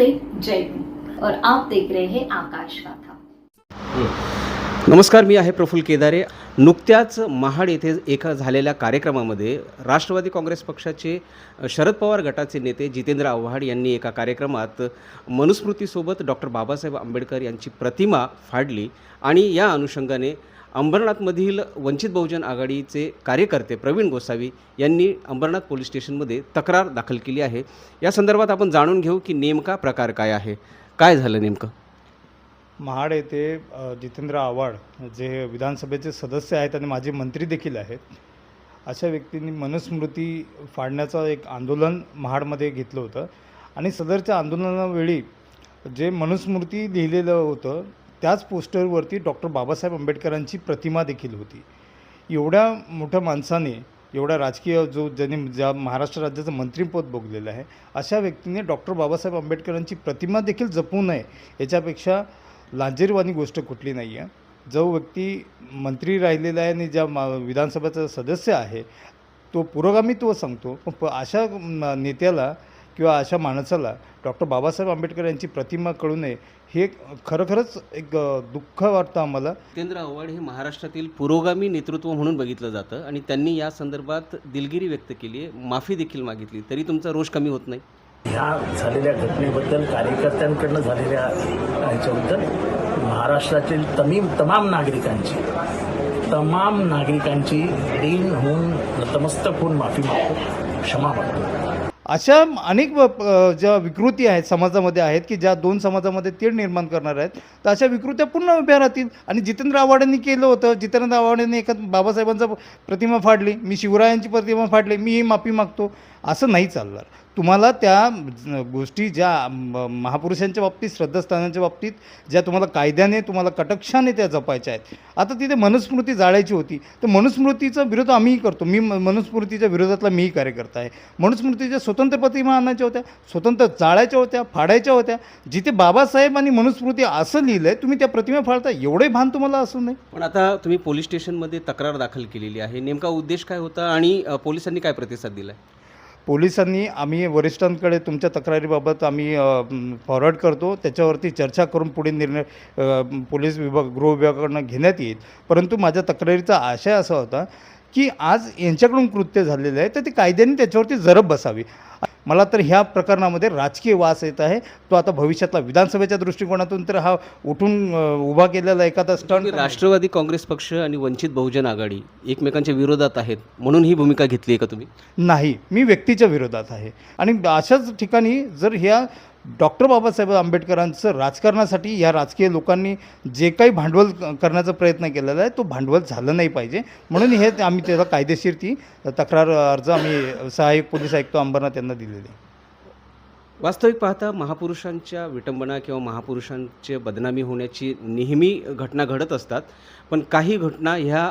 से जय हिंद। और आप देख रहे हैं आकाश गाथा। नमस्कार मी आहे प्रफुल्ल केदारे. नुकत्याच महाड येथे एका झालेल्या कार्यक्रमामध्ये राष्ट्रवादी काँग्रेस पक्षाचे शरद पवार गटाचे नेते जितेंद्र आव्हाड यांनी एका कार्यक्रमात मनुस्मृतीसोबत डॉक्टर बाबासाहेब आंबेडकर यांची प्रतिमा फाडली आणि या अनुषंगाने अंबरनाथमधील वंचित बहुजन आघाडीचे कार्यकर्ते प्रवीण गोसावी यांनी अंबरनाथ पोलीस स्टेशनमध्ये तक्रार दाखल केली आहे. या संदर्भात आपण जाणून घेऊ की नेमका प्रकार काय आहे. काय झालं नेमकं? महाड येथे जितेंद्र आव्हाड जे विधानसभेचे सदस्य आहेत आणि माझे मंत्री देखील आहेत अशा व्यक्तींनी मनुस्मृती फाडण्याचं एक आंदोलन महाडमध्ये घेतलं होतं. आणि सदरच्या आंदोलनावेळी जे मनुस्मृती लिहिलेलं होतं त्याच पोस्टरवरती डॉक्टर बाबासाहेब आंबेडकरांची प्रतिमा देखील होती. एवढ्या मोठ्या माणसाने एवढा राजकीय जो ज्यांनी ज्या महाराष्ट्र राज्याचं मंत्रीपद भोगलेलं आहे अशा व्यक्तीने डॉक्टर बाबासाहेब आंबेडकरांची प्रतिमा देखील जपू नये याच्यापेक्षा लांजेरवाणी गोष्ट कुठली नाही आहे. जो व्यक्ती मंत्री राहिलेला आहे आणि ज्या मा विधानसभेचा सदस्य आहे तो पुरोगामित्व सांगतो. पण प अशा नेत्याला किंवा अशा माणसाला डॉक्टर बाबासाहेब आंबेडकर यांची प्रतिमा कळू नये हे खरोखरच एक दुःख वाटतं आम्हाला. जितेंद्र आव्हाड हे महाराष्ट्रातील पुरोगामी नेतृत्व म्हणून बघितलं जातं आणि त्यांनी या संदर्भात दिलगिरी व्यक्त केली आहे. माफी देखील मागितली. तरी तुमचा रोष कमी होत नाही. ह्या झालेल्या घटनेबद्दल कार्यकर्त्यांकडनं झालेल्या ह्याच्याबद्दल महाराष्ट्रातील तमीम तमाम नागरिकांची तमाम नागरिकांची ऋण होऊन नतमस्तक होऊन माफी मागतो क्षमा मागतो. अशा अनेक ज्या विकृती आहेत समाजामध्ये आहेत की ज्या दोन समाजामध्ये तीळ निर्माण करणार आहेत तर अशा विकृत्या पुन्हा उभ्या राहतील. आणि जितेंद्र आव्हाडांनी केलं होतं जितेंद्र आव्हाडांनी एका बाबासाहेबांचा प्रतिमा फाडली मी शिवरायांची प्रतिमा फाडली मी ही माफी मागतो असं नाही चालणार. तुम्हाला त्या गोष्टी ज्या म- महापुरुषांच्या बाबतीत श्रद्धास्थानांच्या बाबतीत ज्या तुम्हाला कायद्याने तुम्हाला कटक्षाने त्या जपायच्या आहेत. आता तिथे मनुस्मृती जाळायची होती. तर मनुस्मृतीचा विरोध आम्हीही करतो. मी म- मनुस्मृतीच्या विरोधातला मीही कार्यकर्ता आहे. मनुस्मृतीच्या स्वतंत्र प्रतिमा आणायच्या होत्या स्वतंत्र जाळायच्या होत्या फाडायच्या होत्या. जिथे बाबासाहेब आणि मनुस्मृती असं लिहिलं आहे तुम्ही त्या प्रतिमा फाडता एवढे भान तुम्हाला असू नये. पण आता तुम्ही पोलीस स्टेशनमध्ये तक्रार दाखल केलेली आहे. नेमका उद्देश काय होता आणि पोलिसांनी काय प्रतिसाद दिला पोलिसांनी आम्ही वरिष्ठांकडे तुमच्या तक्रारीबाबत आम्ही फॉरवर्ड करतो. त्याच्यावरती चर्चा करून पुढे निर्णय पोलीस विभाग गृह विभागाकडनं घेण्यात येईल. परंतु माझ्या तक्रारीचा आशय असा होता की आज यांच्याकडून कृत्य झालेलं आहे तर ते कायद्याने त्याच्यावरती जरब बसावी. मला तर ह्या प्रकरणामध्ये राजकीय वास येत आहे. तो आता भविष्यातला विधानसभेच्या दृष्टिकोनातून तर हा उठून उभा केलेला एखादा स्टंट राष्ट्रवादी काँग्रेस पक्ष आणि वंचित बहुजन आघाडी एकमेकांच्या विरोधात आहेत म्हणून ही भूमिका घेतली आहे का तुम्ही? नाही मी व्यक्तीच्या विरोधात आहे. आणि अशाच ठिकाणी जर ह्या डॉक्टर बाबासाहेब आंबेडकरांचं राजकारणासाठी या राजकीय लोकांनी जे काही भांडवल करण्याचा प्रयत्न केलेला आहे तो भांडवल झालं नाही पाहिजे. म्हणून हे आम्ही त्याला कायदेशीर ती तक्रार अर्ज आम्ही सहाय्यक पोलीस आयुक्त अंबरनाथ यांना दिलेले आहे. वास्तविक पाहता महापुरुषांच्या विटंबना किंवा महापुरुषांचे बदनामी होण्याची नेहमी घटना घडत असतात. पण काही घटना ह्या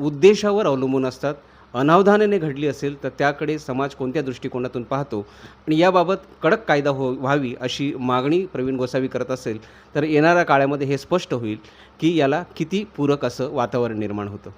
उद्देशावर अवलंबून असतात. अनावधानाने घडली असेल तर त्याकडे समाज कोणत्या दृष्टिकोनातून पाहतो? आणि याबाबत कडक कायदा हो व्हावी अशी मागणी प्रवीण गोसावी करत असेल तर येणाऱ्या काळामध्ये हे स्पष्ट होईल की याला किती पूरक असं वातावरण निर्माण होतं.